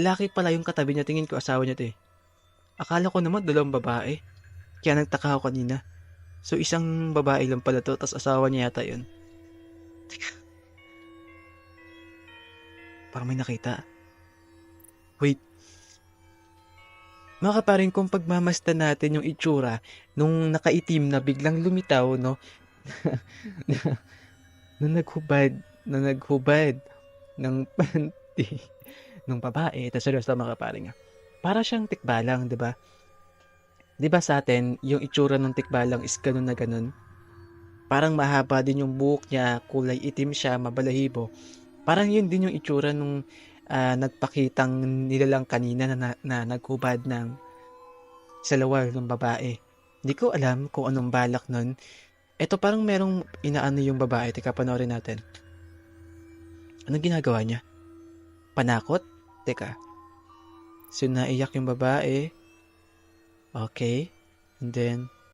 Lalaki pala yung katabi niya, tingin ko asawa niya 'to, eh. Akala ko naman dalawang babae. Kaya nagtaka ako kanina. So, isang babae lang pala 'to, tas asawa niya yata 'yun. Teka. Parang may nakita. Wait. Mga kaparin, kung pagmamasdan natin yung itsura nung nakaitim na biglang lumitaw, no? na naghubad, na naghubad ng panty ng babae, tas seryoso mga kaparing, ah. Para siyang tikbalang, 'di ba? 'Di ba sa atin, yung itsura ng tikbalang is gano'n na gano'n? Parang mahaba din yung buhok niya, kulay itim siya, mabalahibo. Parang yun din yung itsura nung ah, nagpakitang nilalang kanina na, na, na naghubad ng salawal ng babae. Hindi ko alam kung anong balak nun. Ito parang merong inaano yung babae. Teka, panoorin natin. Anong ginagawa niya? Panakot? Teka. So, naiyak yung babae. Okay. And then,